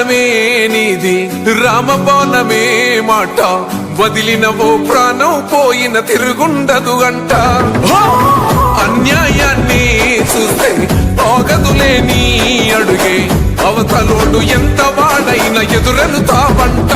ప్రాణమే నీది. రామబాణమే మాట. వదిలిన ఓ ప్రాణం పోయిన తిరుగుండదు అంట అన్యాయాన్ని చూస్తే ఆగదులే నీ అడుగే. అవతలోడు ఎంత వాడైన ఎదురను తావంట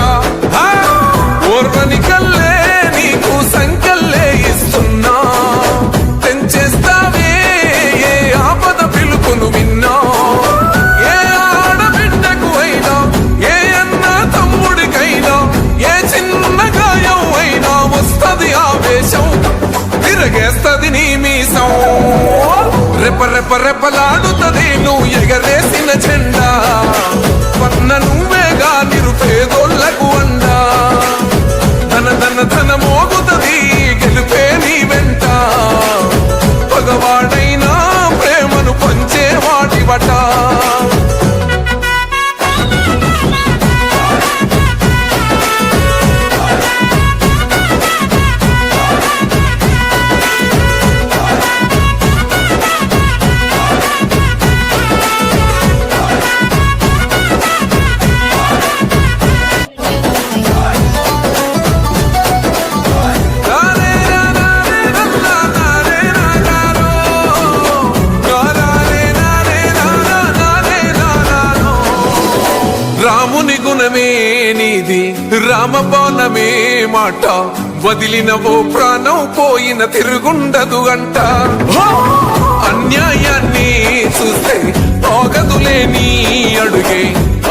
ఉంటది నీ మీసం. రెప రెప రెపలాడుతది నువ్వు ఎగరేసిన జెండా. పన్న నువ్వేగా నిరుపే రాముని గుణమే నీది రామబాణమే మాట. వదిలిన ఓ ప్రాణం పోయిన తిరుగుండదు అంట. అన్యాయాన్ని చూస్తే పోగదులే నీ అడుగే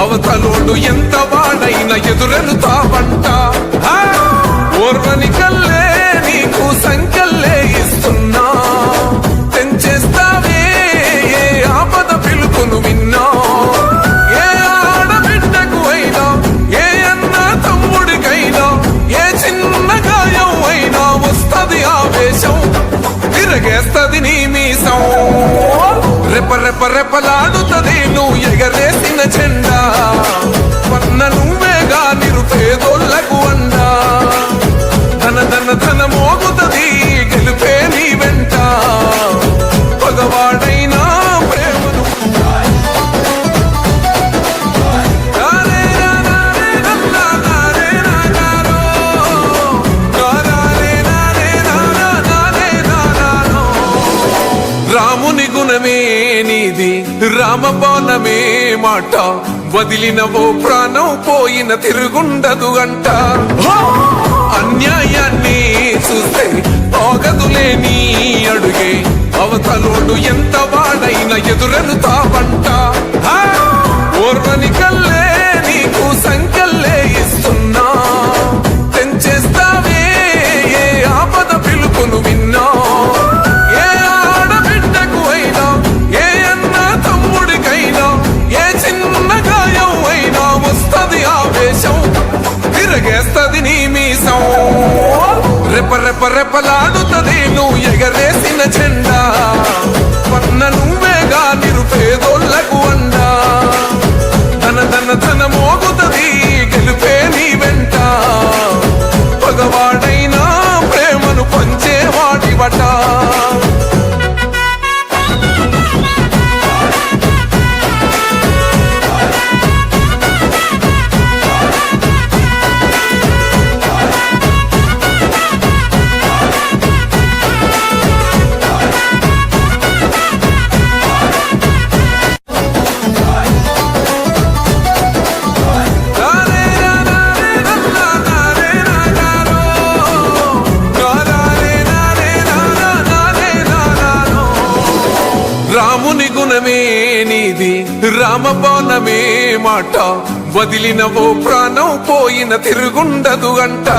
అవతలోడు ఎంత వాడైన ఎదురను తావంట చిన్న అయినా వస్తది ఆవేశం తిరగేస్తది నీ మీసం. రెప రెప రెపలాడుతది నువ్వు ఎగర రాముని గుణమే నీది రామబాణమే మాట. వదిలిన ఓ ప్రాణం పోయిన తిరుగుండదు అంట. అన్యాయాన్ని చూస్తే ఆగదులే నీ అడుగే. అవతలోడు ఎంత వాడైనా ఎదురను తావు తిరగేస్తది నీ మీసం. రెప రెప రెపలాడుతుంది నువ్వు ఎగ గుణమే నీది రామబాణమే మాట. వదిలిన ఓ ప్రాణం పోయిన తిరుగుండదు అంట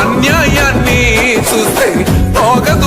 అన్యాయాన్ని చూస్తే ఆగదు.